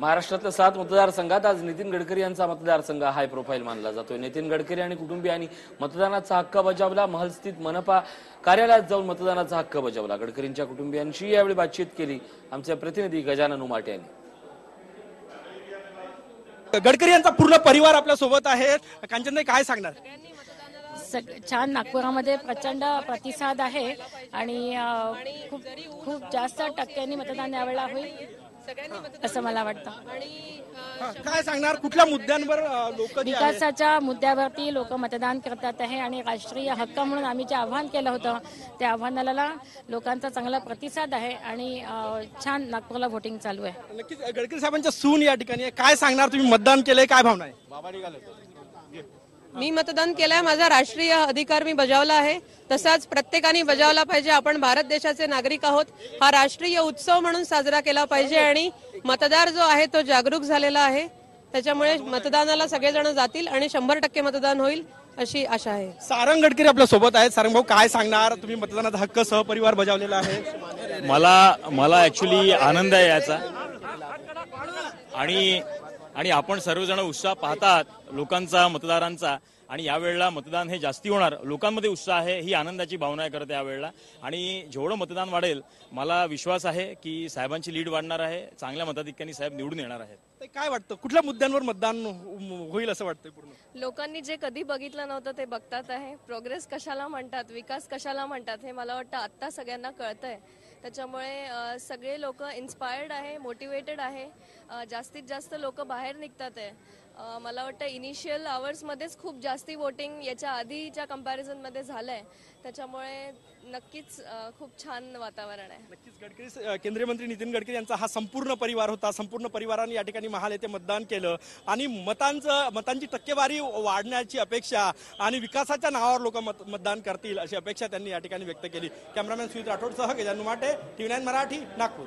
महाराष्ट्रातल्या सात मतदारसंघात आज नितीन गडकरी यांचा मतदारसंघ हाय प्रोफाईल मानला जातोय. नितीन गडकरी आणि कुटुंबियांनी मतदानाचा हक्क बजावला. महलस्थित मनपा कार्यालयात जाऊन मतदानाचा हक्क बजावला. गडकरींच्या कुटुंबियांशी यावेळी बातचीत केली आमचे प्रतिनिधी गजानन उमाटे यांनी. गडकरी यांचा पूर्ण परिवार आपल्यासोबत आहे. कांचनताई काय सांगणार? सग छान नागपुरामध्ये प्रचंड प्रतिसाद आहे आणि खूप खूप जास्त टक्क्यांनी मतदान यावेळेला होईल. असं मला वाटतं. हा, काय सांगणार? कुठल्या मुद्द्यांवर लोक विकासाच्या मुद्द्यावरती लोक मतदान करतात आहे आणि राष्ट्रीय हक्क म्हणून आम्ही जे आव्हान केलं होतं त्या आव्हानाला लोकांचा चांगला प्रतिसाद आहे आणि अ, छान नागपूरला व्होटिंग चालू आहे. नक्कीच गडकरी साहेबांच्या सून या ठिकाणी आहे. काय सांगणार? तुम्ही मतदान केलंय काय भावना आहे? मी मतदान केलंय माझा राष्ट्रीय अधिकार मी बजावला आहे. तसाच प्रत्येकाने बजावला पाहिजे. आपण भारत देशाचे नागरिक आहोत. हा राष्ट्रीय उत्सव म्हणून साजरा केला पाहिजे आणि मतदार जो आहे तो जागरूक झालेला आहे. त्याच्यामुळे मतदानाला सगळेजण जातील आणि शंभर टक्के मतदान होईल अशी आशा आहे. सारंग गडकरी आपल्यासोबत आहेत. सारंग भाऊ काय सांगणार? तुम्ही मतदानाचा हक्क सहपरिवार बजावलेला आहे. मला मला ऍक्च्युली आनंद आहे याचा. आणि आणि आपण सर्वजण उत्साह पाहतात लोकांचा मतदारांचा. आणि यावेळेला मतदान हे जास्ती होणार. लोकांमध्ये उत्साह आहे ही आनंदाची भावना आहे करत यावेळेला आणि जेवढं मतदान वाढेल मला विश्वास आहे की साहेबांची लीड वाढणार आहे चांगल्या मताधिक्यांनी साहेब निवडून येणार आहेत. ते काय वाटतं? कुठल्या मुद्द्यांवर मतदान हो- होईल असं वाटतंय पूर्ण? लोकांनी जे कधी बघितलं नव्हतं ते बघतात आहे. प्रोग्रेस कशाला म्हणतात विकास कशाला म्हणतात हे मला वाटतं आत्ता सगळ्यांना कळतंय. त्याच्यामुळे अ, सगळे लोक इन्स्पायर्ड आहे मोटिवेटेड आहे. अ, जास्तीत जास्त लोक बाहेर निघतात आहे. मला वाटतं इनिशियल आवर्समध्येच खूप जास्ती वोटिंग याच्या आधीच्या कम्पॅरिझनमध्ये झालंय. त्याच्यामुळे नक्कीच अ, खूप छान वातावरण आहे. नक्कीच गडकरी केंद्रीय मंत्री नितीन गडकरी यांचा हा संपूर्ण परिवार होता. संपूर्ण परिवाराने या ठिकाणी महाल येथे मतदान केलं. आणि मतांचं मतांची टक्केवारी वाढण्याची अपेक्षा आणि विकासाच्या नावावर लोक मत मतदान करतील अशी अपेक्षा त्यांनी या ठिकाणी व्यक्त केली. कॅमेरामॅन सुजित राठोडसह गजानन माटे टीव्ही नाईन मराठी नागपूर.